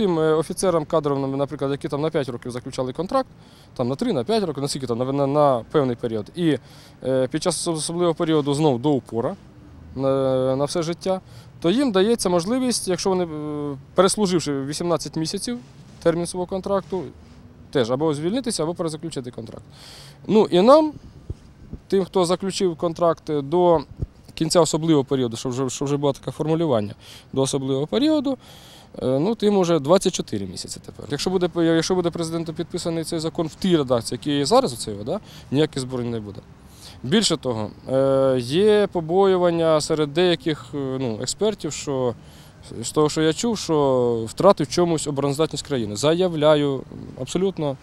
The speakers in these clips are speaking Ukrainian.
тим е, офіцерам кадровим, наприклад, які там на 5 років заключали контракт, там на 3, на 5 років, наскільки там, на, на, на певний період. І е, під час особливого періоду знов до упора на, на все життя, то їм дається можливість, якщо вони, е, переслуживши 18 місяців термін свого контракту, теж або звільнитися, або перезаключити контракт. Ну і нам, тим, хто заключив контракт до кінця особливого періоду, що вже, що вже було таке формулювання, до особливого періоду, е, ну, тим уже 24 місяці тепер. Якщо буде, якщо буде президентом підписаний цей закон в тій редакції, який є зараз, оцей, да, ніяких зборів не буде. Більше того, е, є побоювання серед деяких е, ну, експертів, що з того, що я чув, що втратив чомусь обороноздатність країни. Заявляю, абсолютно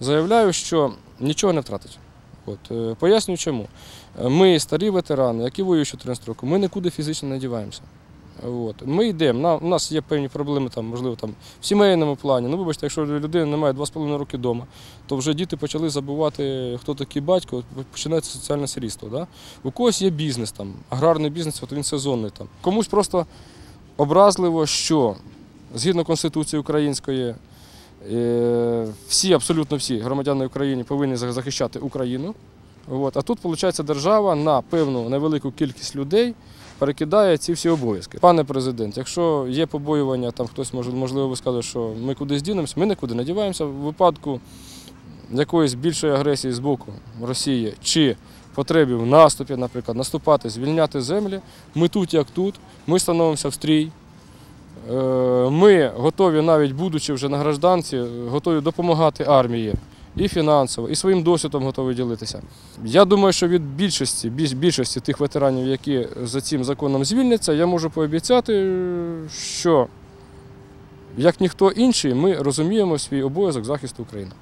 заявляю, що нічого не втратить. От, е, пояснюю чому. Е, Ми старі ветерани, які воюють 14 років, ми нікуди фізично не діваємося. От. Ми йдемо, у нас є певні проблеми, там, можливо, там, в сімейному плані. Ну, вибачте, якщо людина не має 2,5 роки вдома, то вже діти почали забувати, хто такий батько, починається соціальне сирітство. Да? У когось є бізнес, там, аграрний бізнес, от він сезонний. Там. Комусь просто образливо, що згідно Конституції української, всі, абсолютно всі громадяни України повинні захищати Україну. От. А тут, виходить, держава на певну невелику кількість людей перекидає ці всі обов'язки. Пане президент, якщо є побоювання, там хтось може, можливо висказує, що ми кудись дінемося, ми нікуди не діваємося. В випадку якоїсь більшої агресії з боку Росії чи потребі в наступі, наприклад, наступати, звільняти землі, ми тут як тут, ми становимося в стрій. Е, ми готові, навіть будучи вже на гражданці, е, готові допомагати армії і фінансово, і своїм досвідом готові ділитися. Я думаю, що від більшості більшості тих ветеранів, які за цим законом звільняться, я можу пообіцяти, е, що як ніхто інший, ми розуміємо свій обов'язок захисту України.